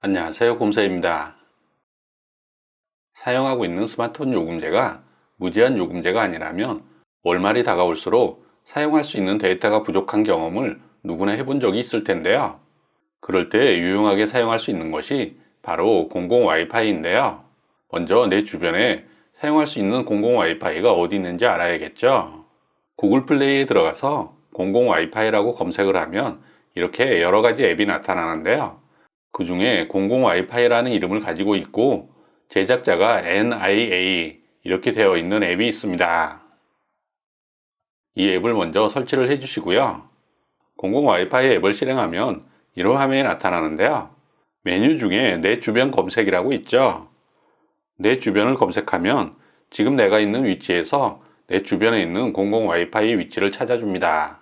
안녕하세요. 곰사입니다. 사용하고 있는 스마트폰 요금제가 무제한 요금제가 아니라면 월말이 다가올수록 사용할 수 있는 데이터가 부족한 경험을 누구나 해본 적이 있을 텐데요. 그럴 때 유용하게 사용할 수 있는 것이 바로 공공 와이파이인데요. 먼저 내 주변에 사용할 수 있는 공공 와이파이가 어디 있는지 알아야겠죠. 구글 플레이에 들어가서 공공 와이파이라고 검색을 하면 이렇게 여러 가지 앱이 나타나는데요. 그 중에 공공 와이파이라는 이름을 가지고 있고 제작자가 NIA 이렇게 되어 있는 앱이 있습니다. 이 앱을 먼저 설치를 해 주시고요. 공공 와이파이 앱을 실행하면 이런 화면이 나타나는데요. 메뉴 중에 내 주변 검색이라고 있죠. 내 주변을 검색하면 지금 내가 있는 위치에서 내 주변에 있는 공공 와이파이 위치를 찾아줍니다.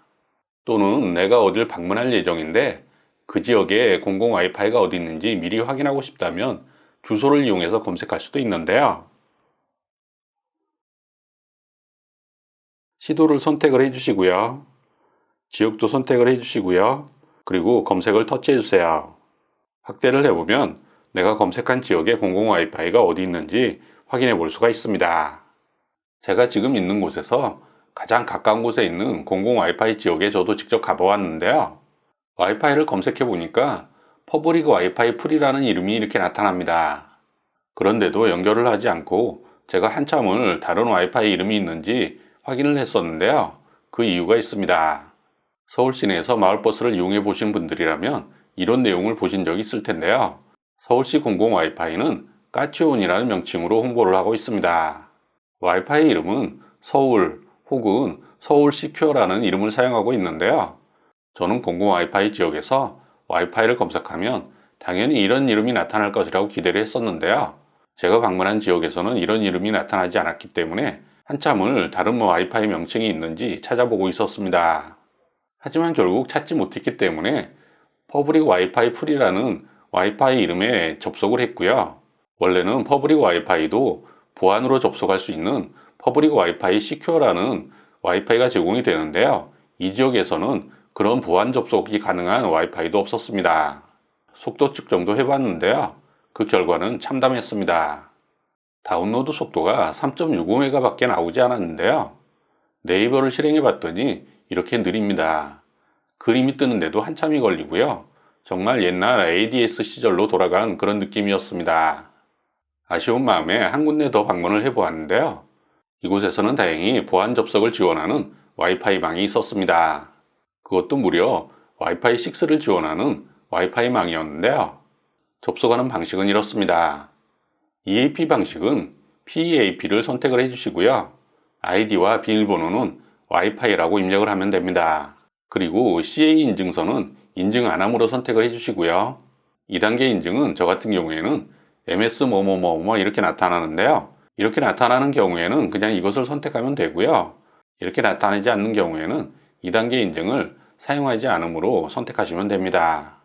또는 내가 어딜 방문할 예정인데 그 지역에 공공 와이파이가 어디 있는지 미리 확인하고 싶다면 주소를 이용해서 검색할 수도 있는데요. 시도를 선택을 해주시고요. 지역도 선택을 해주시고요. 그리고 검색을 터치해주세요. 확대를 해보면 내가 검색한 지역에 공공 와이파이가 어디 있는지 확인해 볼 수가 있습니다. 제가 지금 있는 곳에서 가장 가까운 곳에 있는 공공 와이파이 지역에 저도 직접 가보았는데요. 와이파이를 검색해 보니까 퍼블릭 와이파이 풀이라는 이름이 이렇게 나타납니다. 그런데도 연결을 하지 않고 제가 한참을 다른 와이파이 이름이 있는지 확인을 했었는데요. 그 이유가 있습니다. 서울 시내에서 마을버스를 이용해 보신 분들이라면 이런 내용을 보신 적이 있을 텐데요. 서울시 공공 와이파이는 까치온이라는 명칭으로 홍보를 하고 있습니다. 와이파이 이름은 서울 혹은 서울 시큐어라는 이름을 사용하고 있는데요. 저는 공공 와이파이 지역에서 와이파이를 검색하면 당연히 이런 이름이 나타날 것이라고 기대를 했었는데요. 제가 방문한 지역에서는 이런 이름이 나타나지 않았기 때문에 한참을 다른 와이파이 명칭이 있는지 찾아보고 있었습니다. 하지만 결국 찾지 못했기 때문에 퍼블릭 와이파이 풀이라는 와이파이 이름에 접속을 했고요. 원래는 퍼블릭 와이파이도 보안으로 접속할 수 있는 퍼블릭 와이파이 시큐어라는 와이파이가 제공이 되는데요. 이 지역에서는 그런 보안 접속이 가능한 와이파이도 없었습니다. 속도 측정도 해봤는데요. 그 결과는 참담했습니다. 다운로드 속도가 3.65메가 밖에 나오지 않았는데요. 네이버를 실행해 봤더니 이렇게 느립니다. 그림이 뜨는데도 한참이 걸리고요. 정말 옛날 ADS 시절로 돌아간 그런 느낌이었습니다. 아쉬운 마음에 한 군데 더 방문을 해보았는데요. 이곳에서는 다행히 보안 접속을 지원하는 와이파이 방이 있었습니다. 그것도 무려 와이파이 6를 지원하는 와이파이 망이었는데요. 접속하는 방식은 이렇습니다. EAP 방식은 PEAP를 선택을 해주시고요. 아이디와 비밀번호는 와이파이라고 입력을 하면 됩니다. 그리고 CA 인증서는 인증 안함으로 선택을 해주시고요. 2단계 인증은 저 같은 경우에는 MS 뭐뭐뭐뭐 이렇게 나타나는데요. 이렇게 나타나는 경우에는 그냥 이것을 선택하면 되고요. 이렇게 나타나지 않는 경우에는 2단계 인증을 사용하지 않으므로 선택하시면 됩니다.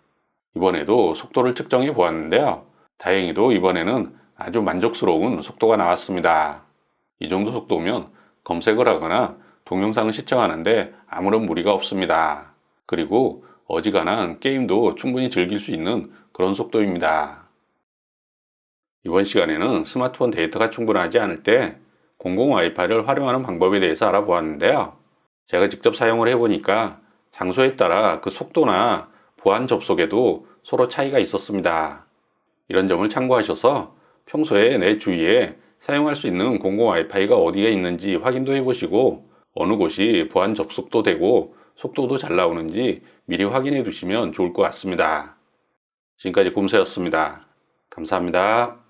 이번에도 속도를 측정해 보았는데요. 다행히도 이번에는 아주 만족스러운 속도가 나왔습니다. 이 정도 속도면 검색을 하거나 동영상을 시청하는데 아무런 무리가 없습니다. 그리고 어지간한 게임도 충분히 즐길 수 있는 그런 속도입니다. 이번 시간에는 스마트폰 데이터가 충분하지 않을 때 공공 와이파이를 활용하는 방법에 대해서 알아보았는데요. 제가 직접 사용을 해보니까 장소에 따라 그 속도나 보안 접속에도 서로 차이가 있었습니다. 이런 점을 참고하셔서 평소에 내 주위에 사용할 수 있는 공공 와이파이가 어디에 있는지 확인도 해보시고 어느 곳이 보안 접속도 되고 속도도 잘 나오는지 미리 확인해 두시면 좋을 것 같습니다. 지금까지 곰새였습니다. 감사합니다.